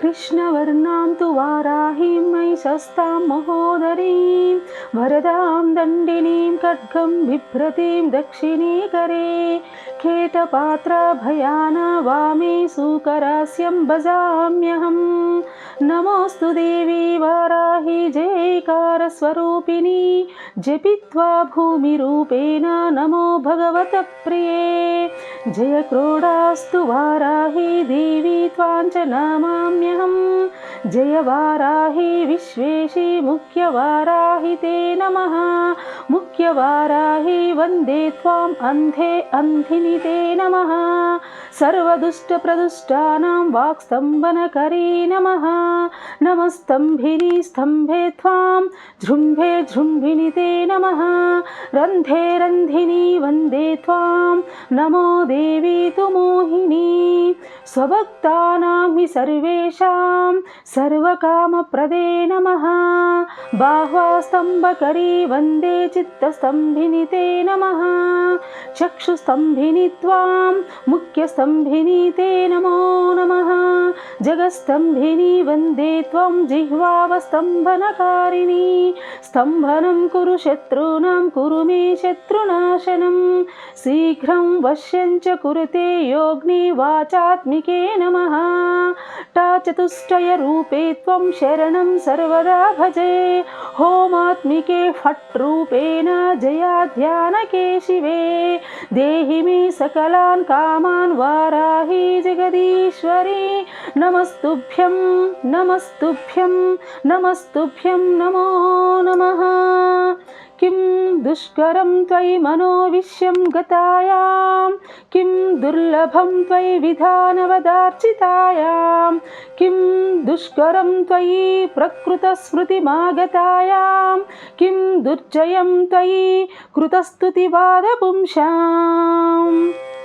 कृष्णवर्णां तु वाराहीं मयि शस्तां महोदरीं वरदां दण्डिनीं खड्गं बिभ्रतीं दक्षिणीकरे खेटपात्राभयाना वामे सुकरास्यं भजाम्यहम्। नमोऽस्तु देवी वाराहि जयकारस्वरूपिणी जपित्वा भूमिरूपेण नमो भगवतप्रिये। जय क्रोडास्तु वाराहि देवी त्वां च नमाम्यहम् जय वाराहि विश्वेशि मुख्यवाराहि ते नमः। मुख्यवाराहि वन्दे त्वाम् अन्धे अन्धिनि ते नमः। सर्वदुष्टप्रदुष्टानां वाक्स्तम्भनकरी नमः। नमस्तम्भिनी स्तम्भे त्वां झृम्भे झृम्भिनि ते नमः। रन्धे रन्धिनी वन्दे त्वां नमो देवी तु मोहिनी स्वभक्तानां हि सर्वेषां सर्वकामप्रदे नमः बाह्वास्तम्भकरी वन्दे चित्तस्तम्भिनि ते नमः चक्षुस्तम्भिनि त्वां मुख्यस्तम्भिनि ते नमो नमः जगस्तम्भिनि वन्दे त्वं जिह्वावस्तम्भनकारिणी स्तम्भनं कुरु शत्रूणां कुरु मे शत्रुनाशनं शीघ्रं वश्यं च कुरुते टाचतुष्टयरूपे त्वं शरणं सर्वदा भजे। होमात्मिके फट् रूपेण जयाध्यानके शिवे। देहि मे सकलान् कामान् वाराहि जगदीश्वरी। नमस्तुभ्यं नमस्तुभ्यं नमस्तुभ्यं नमो नमः दुष्करं त्वयि मनोविश्यं गतायां? किं दुर्लभं त्वयि विधानवदार्चितायां? किं दुष्करं त्वयि प्रकृतस्मृतिमागतायां? किं दुर्जयं त्वयि कृतस्तुतिवादपुंसाम्